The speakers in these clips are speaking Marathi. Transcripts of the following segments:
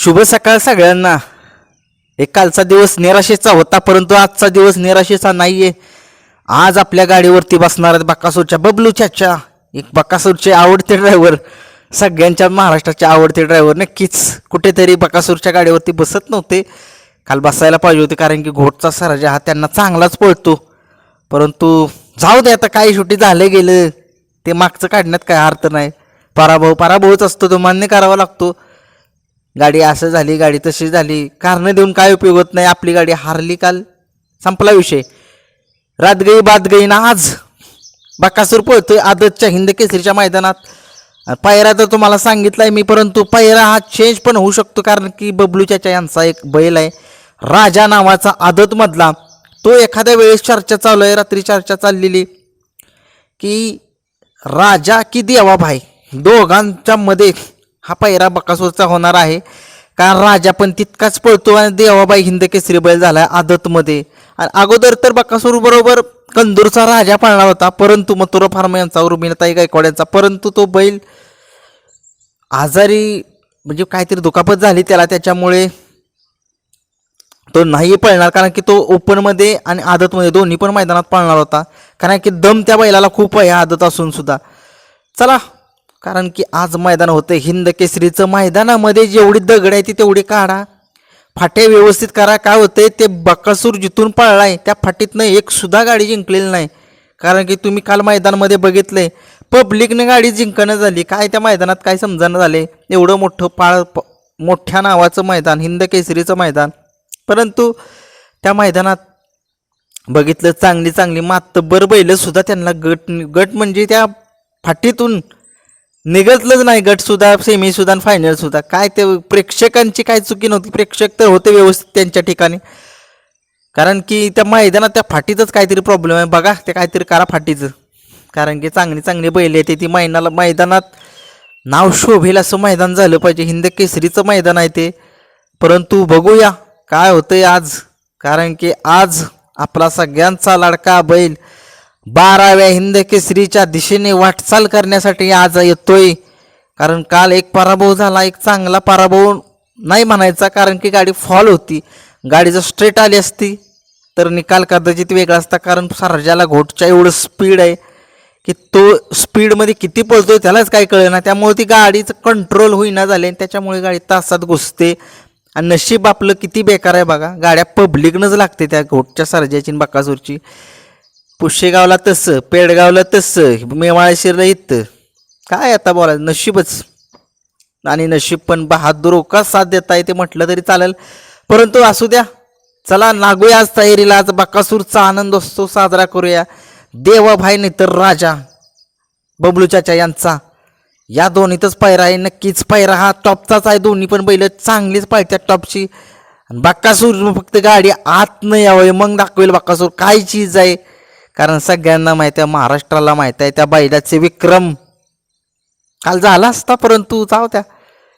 शुभ सकाळ सगळ्यांना. एक कालचा दिवस निराशेचा होता परंतु आजचा दिवस निराशेचा नाहीये. आज आपल्या गाडीवरती बसणार आहेत बकासूरच्या बबलू चाचा एक बकासूरचे आवडते ड्रायव्हर सगळ्यांच्या महाराष्ट्राचे आवडते ड्रायव्हर नक्कीच. कुठेतरी बकासूरच्या गाडीवरती बसत नव्हते. काल बसायला पाहिजे होते कारण की घोटचा सराजा हा त्यांना चांगलाच पळतो. परंतु जाऊ दे आता काही शेवटी झालं गेलं. ते मागचं काढण्यात काय अर्थ नाही. पराभव पराभवच असतो तो मान्य करावा लागतो. गाडी असं झाली गाडी तशी झाली. कारणं देऊन काय उपयोग होत नाही? आपली गाडी हारली काल. संपला विषय. रात गई बात गई ना आज. बकासूर पळतोय आदतच्या हिंद केसरीच्या मैदानात. पायरा तर तुम्हाला सांगितलाय मी परंतु पायरा हा चेंज पण होऊ शकतो कारण की बबलू चाचा यांचा एक बैल आहे. राजा नावाचा आदतमधला. तो एखाद्या वेळेस चर्चा चालू आहे रात्री चर्चा चाललेली. की राजा की देवा भाई दोघांच्या मध्ये हा पहिरा बकासूरचा होणार आहे. कारण राजा पण तितकाच पळतो आणि देवाबाई हिंद केसरी बैल झाला आदतमध्ये. आणि अगोदर तर बकासूर बरोबर कंदूरचा राजा पाळणार होता परंतु मथुरा फार्म यांचा उर्मिनताई गायकवाड यांचा परंतु तो बैल आजारी म्हणजे काहीतरी दुखापत झाली त्याला त्याच्यामुळे तो नाही पळणार. कारण की तो ओपनमध्ये आणि आदतमध्ये दोन्ही पण मैदानात पळणार होता. कारण की दम त्या बैलाला खूप आहे आदत असून सुद्धा. चला कारण की आज मैदान होतं हिंद केसरीचं मैदानामध्ये जेवढी दगड आहे ती तेवढी काढा. फाटे व्यवस्थित करा. काय होतंय ते बकासूर जिथून पळलाय त्या फाटीतनं एक सुद्धा गाडी जिंकलेली नाही. कारण की तुम्ही काल मैदानामध्ये बघितलंय पब्लिकने गाडी जिंकणं झाली. काय त्या मैदानात काय समजणं झाले? एवढं मोठं पाळ मोठ्या नावाचं मैदान हिंद केसरीचं मैदान. परंतु त्या मैदानात बघितलं चांगली चांगली मात बैल सुद्धा त्यांना गट गट म्हणजे त्या फाटीतून निघतलंच नाही गट सुद्धा सेमी सुद्धा आणि फायनल सुद्धा. काय ते प्रेक्षकांची काय चुकी नव्हती. प्रेक्षक तर होते व्यवस्थित त्यांच्या ठिकाणी. कारण की त्या मैदानात त्या फाटीतच काहीतरी प्रॉब्लेम आहे. बघा ते काहीतरी करा फाटीचं. कारण की चांगली चांगली बैल येते ती मैदानाला मैदानात नाव शोभेल असं मैदान झालं पाहिजे. हिंद केसरीचं मैदान आहे ते. परंतु बघूया काय होतंय आज. कारण की आज आपला सगळ्यांचा लाडका बैल बाराव्या हिंद केसरीच्या दिशेने वाटचाल करण्यासाठी आज येतोय. कारण काल एक पराभव झाला एक चांगला पराभव नाही म्हणायचा कारण की गाडी फॉल होती. गाडी जर स्ट्रेट आली असती तर निकाल कदाचित वेगळा असता कारण सर्जाला घोटच्या एवढं स्पीड आहे की तो स्पीडमध्ये किती पळतोय त्यालाच काय कळेना. ना त्यामुळे ती गाडीचं कंट्रोल होईना झाले आणि त्याच्यामुळे गाडी तासात घुसते. आणि नशीब आपलं किती बेकार आहे बघा. गाड्या पब्लिकनंच लागते त्या घोटच्या सर्जाची आणि बकासूरची. पुशेगावला तसं पेडगावला तसं मेवाळशिरला इथं. काय आता बोलायचं? नशीबच. आणि नशीब पण बहादूर का साथ देता येते म्हटलं तरी चालेल. परंतु असू द्या. चला लागूया आज तयारीला आज बकासूरचा आनंद असतो साजरा करूया. देवाभाई नाही तर राजा. बबलूचाचा यांचा. या दोन्हीतच पायरा आहे नक्कीच पायरा हा टॉपचाच आहे. दोन्ही पण बैल चांगलीच पाहिजे टॉपची. आणि बक्कासूर फक्त गाडी आत नाही यावं मग दाखवेल बक्कासूर काय चीज आहे? कारण सगळ्यांना माहिती आहे महाराष्ट्राला माहिती आहे त्या बैलाचे विक्रम. काल झाला असता परंतु जाऊ त्या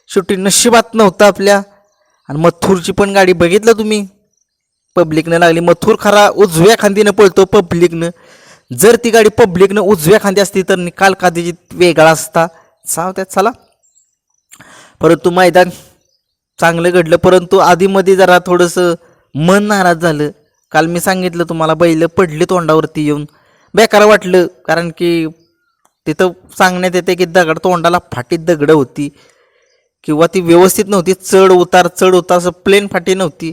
शेवटी नशिबात नव्हतं आपल्या. आणि मथुरची पण गाडी बघितलं तुम्ही? पब्लिकनं लागली. मथुर खरा उजव्या खांदीनं पळतो पब्लिकनं. जर ती गाडी पब्लिकनं उजव्या खांदी असती तर निकाल कदाचित वेगळा असता. चाव त्यात चला. परंतु मैदान चांगलं घडलं. परंतु आधीमध्ये जरा थोडंसं मन नाराज झालं. काल मी सांगितलं तुम्हाला बैल पडली तोंडावरती येऊन. बेकार वाटलं कारण की तिथं सांगण्यात येते की दगड तोंडाला फाटीत दगडं होती. किंवा ती व्यवस्थित नव्हती चढ उतार चढ उतार असं प्लेन फाटी नव्हती.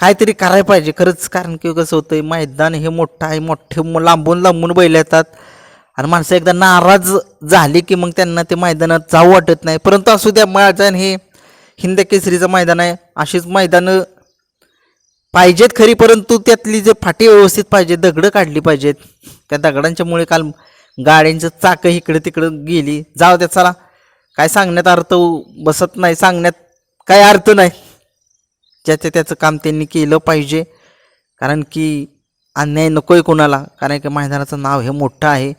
काहीतरी करायला पाहिजे खरंच कारण की कसं होतंय मैदान हे मोठं आहे मोठे लांबून लांबून बैल येतात. आणि माणसं एकदा नाराज झाली की मग त्यांना ते मैदानात जाऊ वाटत नाही. परंतु असू द्या मैदान हे हिंद केसरीचं मैदान आहे. अशीच मैदानं पाहिजेत खरी परंतु त्यातली जे फाटी व्यवस्थित पाहिजे दगडं काढली पाहिजेत. त्या दगडांच्यामुळे काल गाड्यांचं चाकं इकडे तिकडं गेली. जाऊ द्या चला. काय सांगण्यात अर्थ बसत नाही सांगण्यात काय अर्थ नाही. ज्याचं त्याचं काम त्यांनी केलं पाहिजे. कारण की अन्याय नकोय कोणाला. कारण की मैदानाचं नाव हे मोठं आहे.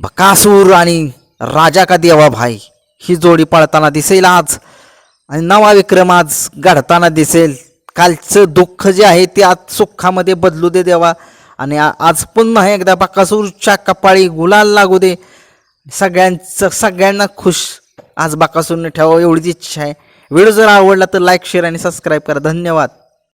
बकासूर आणि राजा का देवा भाई? ही जोडी पळताना दिसेल आज. आणि नवा विक्रम आज घडताना दिसेल. कालचं दुःख जे आहे ते आज सुखामध्ये बदलू दे देवा. आणि आज पुन्हा एकदा बाकासूरच्या कपाळी गुलाल लागू दे. सगळ्यांचं सगळ्यांना खुश. आज बाकासूरने ठेवावं एवढीच इच्छा आहे. व्हिडिओ जर आवडला तर लाईक शेअर आणि सबस्क्राईब करा. धन्यवाद.